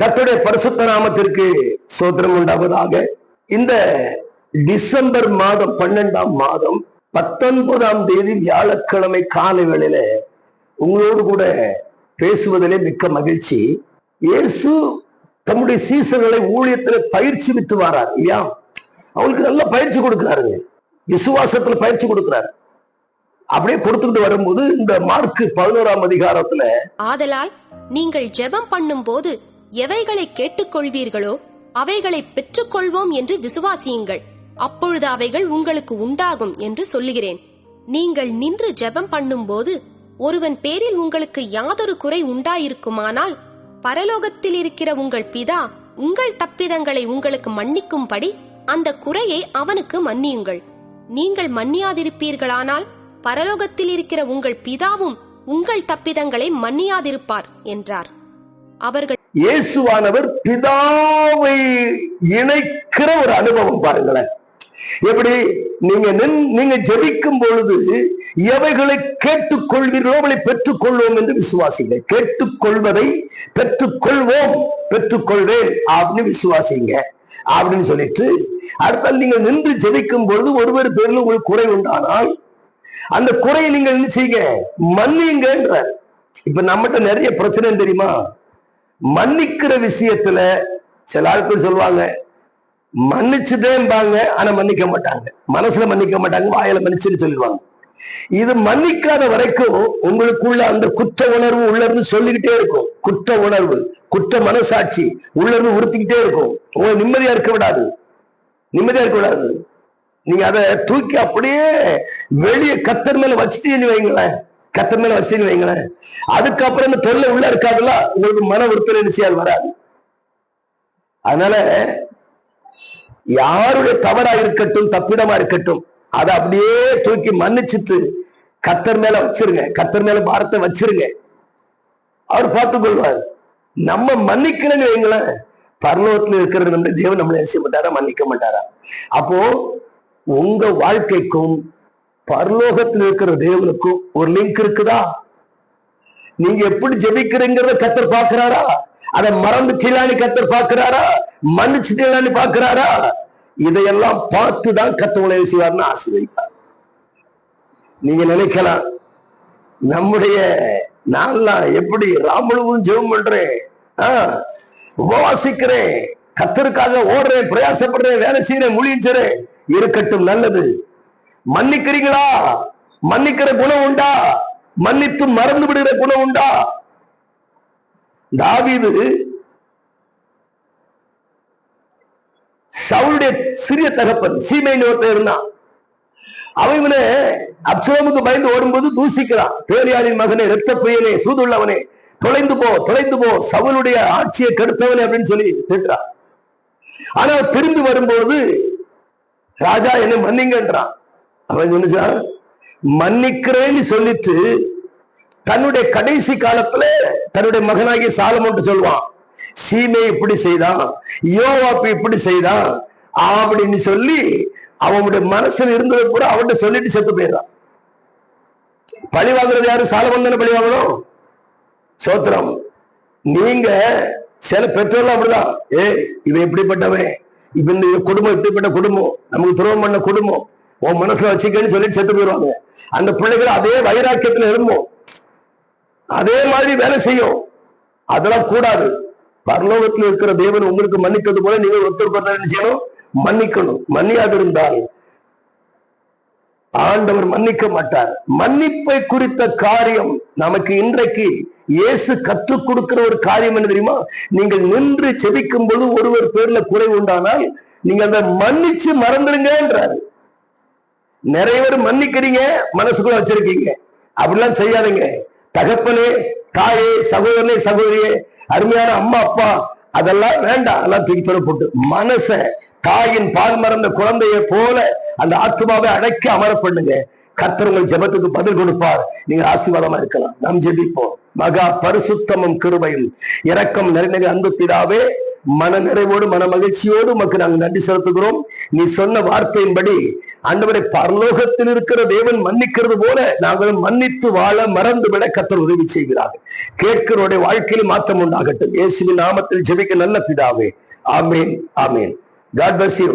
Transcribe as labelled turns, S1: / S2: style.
S1: கத்துடைய பரிசுத்த நாமத்திற்கு சோத்திரம் உண்டாவதாக. இந்த டிசம்பர் மாதம் பன்னெண்டாம் மாதம் பத்தொன்பதாம் தேதி வியாழக்கிழமை காலை வேளையில உங்களோடு கூட பேசுவதிலே மிக்க மகிழ்ச்சி. இயேசு தம்முடைய சீசர்களை ஊழியத்துல பயிற்சி விட்டு வாரார் இல்லையா? அவங்களுக்கு நல்ல பயிற்சி கொடுக்கிறாருங்க விசுவாசத்துல பயிற்சி கொடுக்கிறாரு. அப்படியே கொடுத்துட்டு வரும்போது இந்த மார்க் பதினோராம் அதிகாரத்துல
S2: ஆதலால் நீங்கள் ஜெபம் பண்ணும்போது எவைகளை கேட்டுக்கொள்வீர்களோ அவைகளை பெற்றுக்கொள்வோம் என்று விசுவாசியுங்கள். அப்பொழுது அவைகள் உங்களுக்கு உண்டாகும் என்று சொல்லுகிறேன். நீங்கள் நின்று ஜெபம் பண்ணும்போது ஒருவன் பேரில் உங்களுக்கு யாதொரு குறை உண்டாயிருக்குமானால் பரலோகத்தில் இருக்கிற உங்கள் பிதா உங்கள் தப்பிதங்களை உங்களுக்கு மன்னிக்கும்படி அந்த குறையை அவனுக்கு மன்னியுங்கள். நீங்கள் மன்னியாதிருப்பீர்களானால் பரலோகத்தில் இருக்கிற உங்கள் பிதாவும் உங்கள் தப்பிதங்களை மன்னியாதிருப்பார் என்றார். அவர்கள்
S1: இயேசுவானவர் பிதாவை இணைக்கிற ஒரு அனுபவம் பாருங்களேன். எப்படி? நீங்க நின்- நீங்க ஜெபிக்கும் பொழுது எவைகளை கேட்டுக்கொள்வீர்களோ அவளை பெற்றுக்கொள்வோம் என்று விசுவாசிங்க. கேட்டுக்கொள்வதை பெற்றுக்கொள்வோம் பெற்றுக்கொள்வேன் அப்படின்னு விசுவாசிங்க. அப்படின்னு சொல்லிட்டு அடுத்தால் நீங்கள் நின்று ஜெபிக்கும் பொழுது ஒருவர் பேரில் உங்களுக்கு குறை உண்டானால் அந்த குறையை நீங்கள் என்ன செய்யுங்க? மன்னிங்கன்றார். இப்ப நம்மகிட்ட நிறைய பிரச்சனை தெரியுமா? மன்னிக்கிற விஷயத்துல சில ஆட்கள் சொல்லுவாங்க மன்னிச்சுட்டேன்பாங்க ஆனா மன்னிக்க மாட்டாங்க. மனசுல மன்னிக்க மாட்டாங்க வாயில மன்னிச்சுன்னு சொல்லிடுவாங்க. இது மன்னிக்காத வரைக்கும் உங்களுக்குள்ள அந்த குற்ற உணர்வு உள்ளர்னு சொல்லிக்கிட்டே இருக்கும். குற்ற உணர்வு குற்ற மனசாட்சி உள்ளர்னு உறுத்திக்கிட்டே இருக்கும். உங்களை நிம்மதியா இருக்க விடாது. நிம்மதியா இருக்க விடாது. நீங்க அதை தூக்கி அப்படியே வெளியே கத்தர் மேல வச்சுட்டீங்கன்னு வைங்களேன். கத்தர் மேல வச்சுட்டீங்கன்னு வைங்களேன். அதுக்கப்புறம் இந்த தொல்லை உள்ள இருக்காதுல்ல? உங்களுக்கு மன உறுத்தல் நிச்சயம் வராது. அதனால யாருடைய தவறா இருக்கட்டும் தப்பிடமா இருக்கட்டும் அதை அப்படியே தூக்கி மன்னிச்சுட்டு கத்தர் மேல வச்சிருங்க. கத்தர் மேல பாரத்தை வச்சிருங்க. அவர் பார்த்து கொள்வார். நம்ம மன்னிக்கணும்னு வைங்களேன். பரலோகத்துல இருக்கிற நம்முடைய தேவன் நம்மளை என்ன செய்ய மாட்டாரா? மன்னிக்க மாட்டாரா? அப்போ உங்க வாழ்க்கைக்கும் பரலோகத்தில் இருக்கிற தேவனுக்கும் ஒரு லிங்க் இருக்குதா? நீங்க எப்படி ஜெபிக்கிறீங்கிறத கத்தர் பாக்குறாரா அதை மறந்துட்டீங்களான்னு கத்தர் பாக்குறாரா மன்னிச்சுட்டீங்களான்னு பாக்குறாரா இதையெல்லாம் பார்த்து தான் கத்தவங்களை செய்வார்னு ஆசீர்வதிப்பார். நீங்க நினைக்கலாம் நம்முடைய நான்லாம் எப்படி ராமலுவும் ஜெபம் பண்றேன் ஆஹ், உபவாசிக்கிறேன் கத்தருக்காக ஓடுறேன் பிரயாசப்படுறேன் வேலை செய்யறேன் முழிச்சுறேன் இருக்கட்டும் நல்லது. மன்னிக்கிறீங்களா மன்னிக்கிற குணம் உண்டா? மன்னித்து மறந்து விடுகிற குணம் உண்டா? தாவிது சவுளுடைய சிறிய தகப்பன் சீமையின் ஒருத்தர் இருந்தான். அவன் இவனை அப்சலோமுக்கு பயந்து ஓடும்போது தூசிக்கிறான். பேரியாளின் மகனே ரத்த புயலே சூதுள்ளவனே தொலைந்து போ தொலைந்து போ சவுளுடைய ஆட்சியை கெடுத்தவனே அப்படின்னு சொல்லி திட்டுறான். ஆனா திரும்பி வரும்போது ராஜா என்னை மன்னிங்கன்றான். அவன் சொன்னா மன்னிக்கிறேன்னு சொல்லிட்டு தன்னுடைய கடைசி காலத்துல தன்னுடைய மகனாகி சாலமோன்ட்டு சொல்லுவான். சீமை இப்படி செய்தான் யோவாப்பு இப்படி செய்தான் அப்படின்னு சொல்லி அவனுடைய மனசுல இருந்ததை கூட அவன்கிட்ட சொல்லிட்டு செத்து போயிடுறான். பழி வாங்குறது யாரு? சாலமன் தானே பழி வாங்கணும்? சோத்திரம். நீங்க சில பெற்றோர்கள் அப்படிதான். ஏ இவன் இப்படிப்பட்டவன். இப்ப இந்த குடும்பம் இப்படிப்பட்ட குடும்பம். நமக்கு துரோகம் பண்ண குடும்பம். உன் மனசுல வச்சுக்கன்னு சொல்லிட்டு செத்து போயிடுவாங்க. அந்த பிள்ளைகள் அதே வைராக்கியத்துல இருந்தோம் அதே மாதிரி வேலை செய்யும். அதெல்லாம் கூடாது. பரலோகத்தில் இருக்கிற தேவன் உங்களுக்கு மன்னித்தது போல நீங்கள் ஒருத்தருக்கு ஒருத்தர் என்ன செய்யணும்? மன்னிக்கணும். மன்னியாது இருந்தால் ஆண்டவர் மன்னிக்க மாட்டார். மன்னிப்பை குறித்த காரியம் நமக்கு இன்றைக்கு இயேசு கற்றுக் கொடுக்கிற ஒரு காரியம் என்ன தெரியுமா? நீங்கள் நின்று செபிக்கும் பொழுது ஒருவர் பேர்ல குறை உண்டானால் நீங்க அதை மன்னிச்சு மறந்துடுங்கன்றாரு. நிறைய பேர் மன்னிக்கிறீங்க மனசுக்குள்ள வச்சிருக்கீங்க. அப்படிலாம் செய்யாதீங்க. தகப்பனே தாயே சகோதரனே சகோதரியே அருமையான அம்மா அப்பா அதெல்லாம் வேண்டாம். அதெல்லாம் தூக்கி தொலை போட்டு. மனச தாயின் பால் மறந்த குழந்தையை போல அந்த ஆத்மாவை அடைக்க அமர பண்ணுங்க. கர்த்தர் உங்கள் ஜெபத்துக்கு பதில் கொடுப்பார். நீங்க ஆசீர்வாதமா இருக்கலாம். நாம் ஜெபிப்போம். மகா பரிசுத்தமும் கிருபையும். இரக்கம் நிறைந்த அன்பு பிதாவே மன நிறைவோடு மன மகிழ்ச்சியோடு உமக்கு நாங்கள் நன்றி செலுத்துகிறோம். நீ சொன்ன வார்த்தையின்படி ஆண்டவரை பரலோகத்தில் இருக்கிற தேவன் மன்னிக்கிறது போல நாங்கள் மன்னித்து வாழ மறந்து விட கத்தர் உதவி செய்கிறார்கள் கேட்கிறோடைய வாழ்க்கையில் மாற்றம் உண்டாகட்டும். இயேசுவின் நாமத்தில் ஜெபிக்க நல்ல பிதாவே. ஆமீன் ஆமீன். God bless you